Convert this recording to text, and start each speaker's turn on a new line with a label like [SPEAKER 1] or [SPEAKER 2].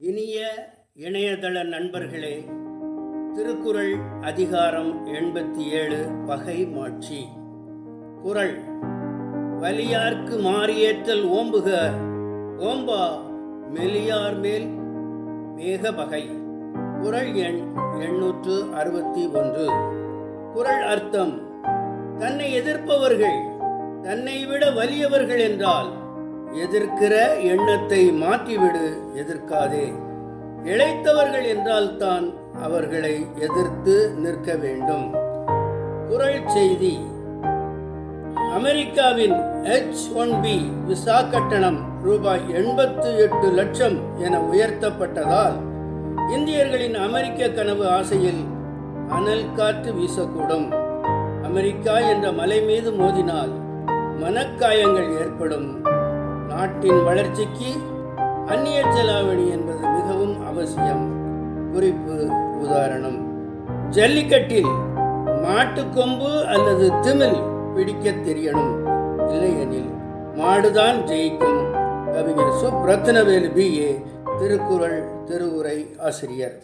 [SPEAKER 1] இனிய இணையதள நண்பர்களே திருக்குறள் அதிகாரம் எண்பத்தி ஏழு பகை மாட்சி. குறள் வலியார்க்கு மாறியேற்றல் ஓம்புக ஓம்பா மெலியார் மேல் மேக பகை குறள் எண் எண்ணூற்று அறுபத்தி ஒன்று. குறள் அர்த்தம் தன்னை எதிர்ப்பவர்கள் தன்னை விட வலியவர்கள் என்றால் எதிர்க்கிற எண்ணத்தை மாற்றிவிடு எதிர்க்காதே. இளைத்தவர்கள் என்றால்தான் அவர்களை எதிர்த்து நிற்க வேண்டும். குரல் செய்தி அமெரிக்காவின் எச் ஒன் பி விசா கட்டணம் ரூபாய் எண்பத்து எட்டு லட்சம் என உயர்த்தப்பட்டதால் இந்தியர்களின் அமெரிக்க கனவு ஆசையில் அனல் காற்று வீசக்கூடும். அமெரிக்கா என்ற மலை மீது மோதினால் மனக்காயங்கள் ஏற்படும். நாட்டின் வளர்ச்சிக்கு அந்நிய செலாவணி என்பது மிகவும் அவசியம். குறிப்பு உதாரணம். ஜல்லிக்கட்டில் மாட்டுக்கொம்பு அல்லது திமில் பிடிக்கத் தெரியணும். இல்லையெனில் மாடுதான் ஜெயிக்கும். கவிஞர் சுப்ரத்னவேலு ஏ. திருக்குறள் திருவுரை ஆசிரியர்.